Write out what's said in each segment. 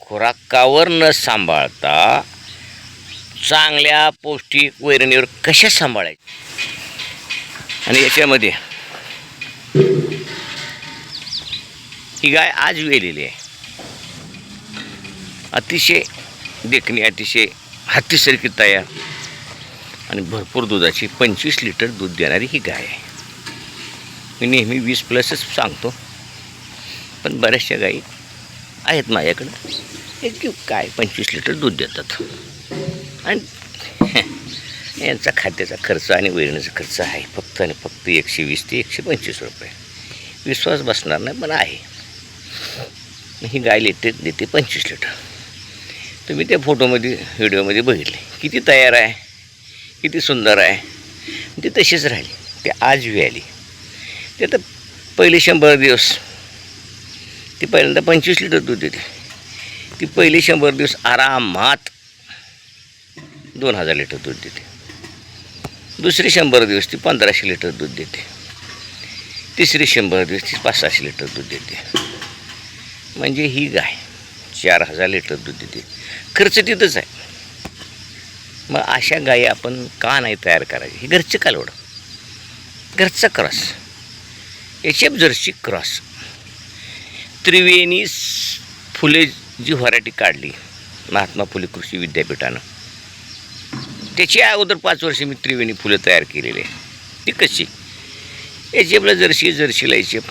खुराकावर न सांभाळता चांगल्या पौष्टिक वैरणीवर कशा सांभाळायचे आणि याच्यामध्ये ही गाय आज वेलेली आहे. अतिशय देखणी अतिशय हत्तीसारखी तयार आणि भरपूर दुधाची पंचवीस लिटर दूध देणारी ही गाय आहे. मी नेहमी वीस प्लसच सांगतो पण बऱ्याचशा गायी आहेत माझ्याकडं. एक काय? पंचवीस लिटर दूध देतात. आणि यांचा खाद्याचा खर्च आणि वैरणीचा खर्च आहे. फक्त आणि फक्त एकशे वीस ते एकशे पंचवीस रुपये. विश्वास बसणार नाही पण आहे. ही गाय लेते देते पंचवीस लिटर. तुम्ही त्या फोटोमध्ये व्हिडिओमध्ये बघितले. किती तयार आहे. किती सुंदर आहे. ती तशीच राहिली. ते आज बी आली. ते तर पहिले शंभर दिवस ती पहिल्यांदा पंचवीस लिटर दूध देते. ती पहिले शंभर दिवस आरामात दोन हजार लिटर दूध देते. दुसरे शंभर दिवस ती पंधराशे लिटर दूध देते. तिसरे शंभर दिवस ती पाच सहाशे लिटर दूध देते. म्हणजे ही गाय चार हजार लिटर दूध देते. खर्च तिथंच आहे. मग अशा गायी आपण का नाही तयार करायची? ही घरचं कालवड. घरचा cross. H F Jersey cross Triveni Phule जी व्हरायटी काढली महात्मा फुले कृषी विद्यापीठानं. त्याची अगोदर पाच वर्ष मी त्रिवेणी फुलं तयार केलेली. आहे ती कशी? एच एफला जर्सी जर्सीला एच एफ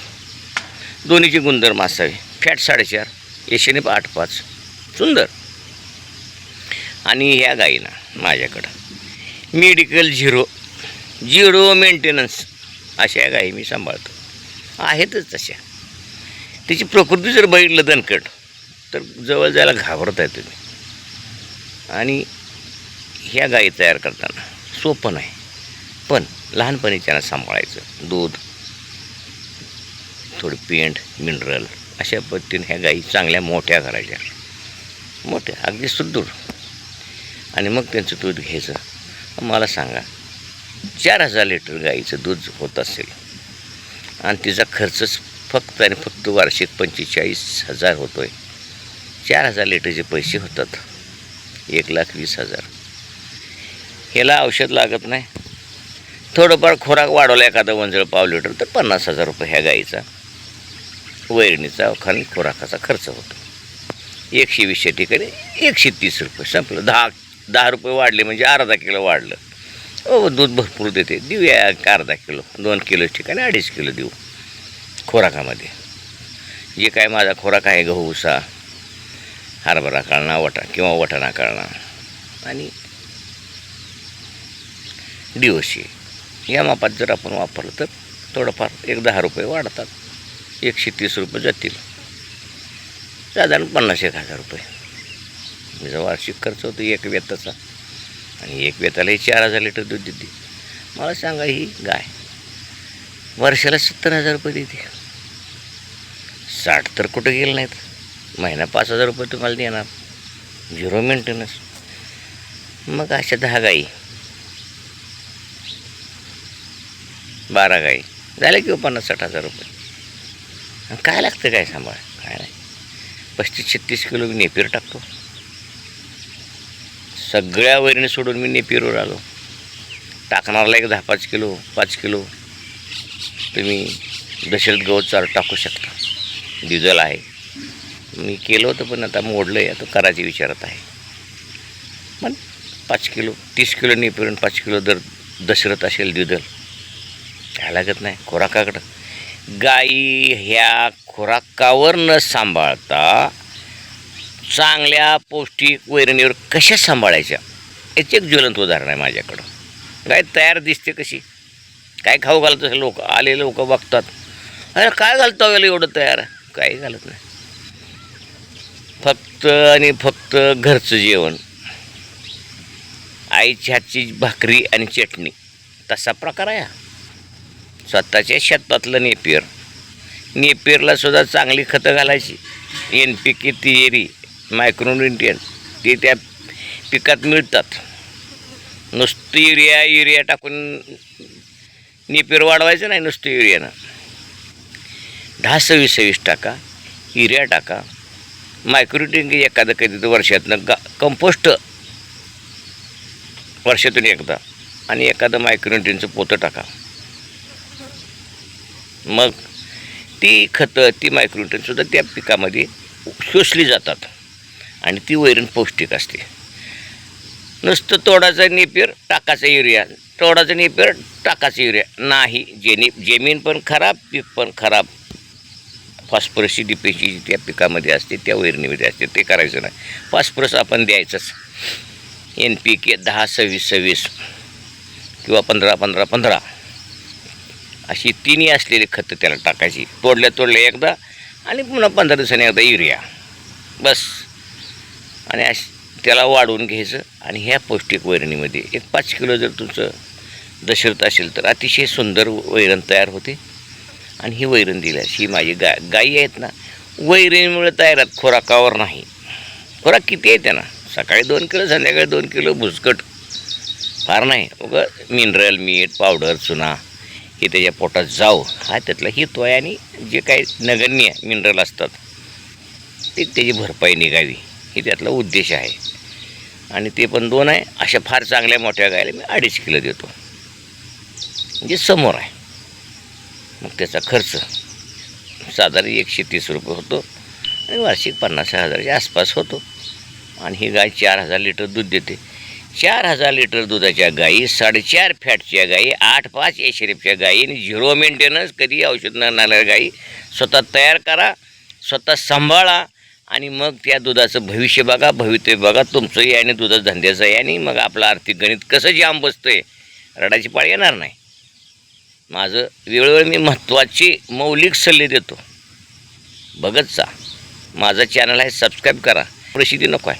दोन्हीचे गुणधर्म असावे. फॅट साडेचार एशेने आठ पाच. सुंदर. आणि ह्या गाईना माझ्याकडं. मेडिकल झिरो झिरो मेंटेनन्स अशा गायी मी सांभाळतो. आहेतच तशा. त्याची प्रकृती जर बघितलं दणकट तर जवळ जायला घाबरत आहे तुम्ही. आणि ह्या गायी तयार करताना सोपं नाही. पण लहानपणी त्यांना सांभाळायचं. दूध थोडी पेंट मिनरल अशा पद्धतीने ह्या गायी चांगल्या मोठ्या करायच्या. मोठ्या अगदी सुदृढ. आणि मग त्यांचं दूध घ्यायचं. मला सांगा चार हजार लिटर गाईचं दूध होत असेल आणि तिचा खर्चच फक्त आणि फक्त वार्षिक पंचेचाळीस हजार होतो आहे चार हजार लिटरचे पैसे होतात एक लाख वीस हजार. ह्याला औषध लागत नाही. थोडंफार खोराक वाढवला एखादा वंजळ पाव लिटर तर पन्नास हजार रुपये ह्या गाईचा वैरणीचा खाली खोराकाचा खर्च होतो. एकशे वीसच्या ठिकाणी एकशे तीस रुपये संपलं. दहा दहा रुपये वाढले म्हणजे अर्धा किलो वाढलं. हो दूध भरपूर देते. देऊया एक अर्धा किलो दोन किलो ठिकाणी अडीच किलो देऊ. खोराकामध्ये. जे काय माझा खोराक आहे गहू उसा हरभरा काढणा वटा किंवा वटाणा काढणा आणि डिओशी या मापात जर आपण वापरलं तर थोडंफार एक दहा रुपये वाढतात. एकशे तीस रुपये जातील. साधारण पन्नास एक हजार रुपये. माझा वार्षिक खर्च होतो एक वेताचा आणि एक वेताला ही चार हजार लिटर दूध देते मला सांगा ही गाय. वर्षाला सत्तर हजार रुपये देते. साठ तर कुठं गेलं नाहीत. महिना पाच हजार रुपये तुम्हाला देणार. झिरो मेंटेनन्स मग अशा दहा गाई. बारा गाई. झाल्या किंवा हो पन्नास साठ हजार रुपये. आणि काय लागतं काय सांभाळ? काय नाही. पस्तीस छत्तीस किलो मी नेपीर टाकतो. सगळ्या वैरणी सोडून मी नेपीरवर आलो. टाकणारला एक दहा पाच किलो पाच किलो. तुम्ही दशरथ गवत चार टाकू शकता. डिझेल आहे. मी केलं होतं पण आता मोडलं आहे आता करायची विचारत आहे. पण पाच किलो तीस किलो नेपर्यंत पाच किलो दर दशरथ असेल डिझेल काय लागत नाही खोराकाकडं. गाई ह्या खोराकावर न सांभाळता चांगल्या पौष्टिक वैरणीवर कशा सांभाळायच्या? याचे एक ज्वलंत उदाहरण आहे माझ्याकडं. गाय तयार दिसते कशी? काय खाऊ घालत असेल लोक? आले लोक बघतात. अरे काय घालतो गेलं एवढं तयार? काही घालत नाही. फक्त आणि फक्त घरचं जेवण. आईच्या हातची भाकरी आणि चटणी. तसा प्रकार आहे स्वतःच्या शेतातलं नेपियर. नेपियरला सुद्धा चांगली खतं घालायची. एन पी के तिहेरी मायक्रोन्युट्रियन ते त्या पिकात मिळतात. नुसतं युरिया युरिया टाकून नेपियर वाढवायचं नाही नुसतं युरियानं दहा सव्वीस सव्वीस टाका युरिया टाका. मायक्रोटिंग एखादं कधी वर्षातनं गा कंपोस्ट वर्षातून एकदा. आणि एखादं मायक्रोन्युट्रिनचं पोतं टाका. मग ती खतं ती मायक्रोन्युट्रिनसुद्धा त्या पिकामध्ये शोषली जातात. आणि ती वैरण पौष्टिक असते. नुसतं तोडाचं नेपियर टाकाचा युरिया. तोडाचा नेपियर टाकाचा युरिया. नाही जेणे जमीन पण खराब पीक पण खराब. फॉस्फरसची डिपेशी जी त्या पिकामध्ये असते त्या वैरणीमध्ये असते ते करायचं नाही. फॉस्फरस आपण द्यायचंच. एन पी के दहा सव्वीस सव्वीस किंवा पंधरा पंधरा पंधरा. अशी तिन्ही असलेली खतं त्याला टाकायची. तोडल्या तोडल्या एकदा आणि पुन्हा पंधरा दिवसांनी एकदा युरिया. बस. आणि अश त्याला वाढवून घ्यायचं आणि ह्या पौष्टिक वैरणीमध्ये एक पाच किलो जर तुमचं दशरथ असेल तर अतिशय सुंदर वैरण तयार होते. आणि ही वैरण दिल्यास ही माझी गा गायी आहेत ना वैरणीमुळे तयार आहेत खोराकावर नाही. खोराक किती आहे त्यांना? सकाळी दोन किलो संध्याकाळी दोन किलो भुसकट. फार नाही. उगं मिनरल मीठ पावडर चुना हे त्याच्या पोटात जाऊ हा त्यातला हितो आहे आणि जे काही नगण्य मिनरल असतात ते त्याची भरपाई निघावी. हे त्यातला उद्देश आहे. आणि ते पण दोन आहे. अशा फार चांगल्या मोठ्या गायला मी अडीच किलो देतो. म्हणजे समोर आहे. मग त्याचा खर्च साधारण एकशे तीस रुपये होतो. आणि वार्षिक पन्नास हजाराच्या आसपास होतो. आणि ही गाय चार हजार लिटर दूध देते. चार हजार लिटर दुधाच्या गायी साडेचार फॅटच्या गायी आठ पाच एशरीफच्या गायी आणि झिरो मेंटेनन्स कधी औषध न नाल्या गायी स्वतः तयार करा स्वतः सांभाळा आणि मग त्या दुधाचं भविष्य बघा भवितव्य बघा तुमचंही आणि दुधाचं धंद्याचं आहे आणि मग आपलं आर्थिक गणित कसं जाम बसतंय रडाची पाळी येणार नाही. माझं वेळोवेळी मी महत्त्वाचे मौलिक सल्ले देतो. बघत जा. माझं चॅनल आहे सबस्क्राईब करा. प्रसिद्धी नको आहे.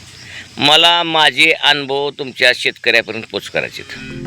मला माझे अनुभव तुमच्या शेतकऱ्यापर्यंत पोच करायचे आहेत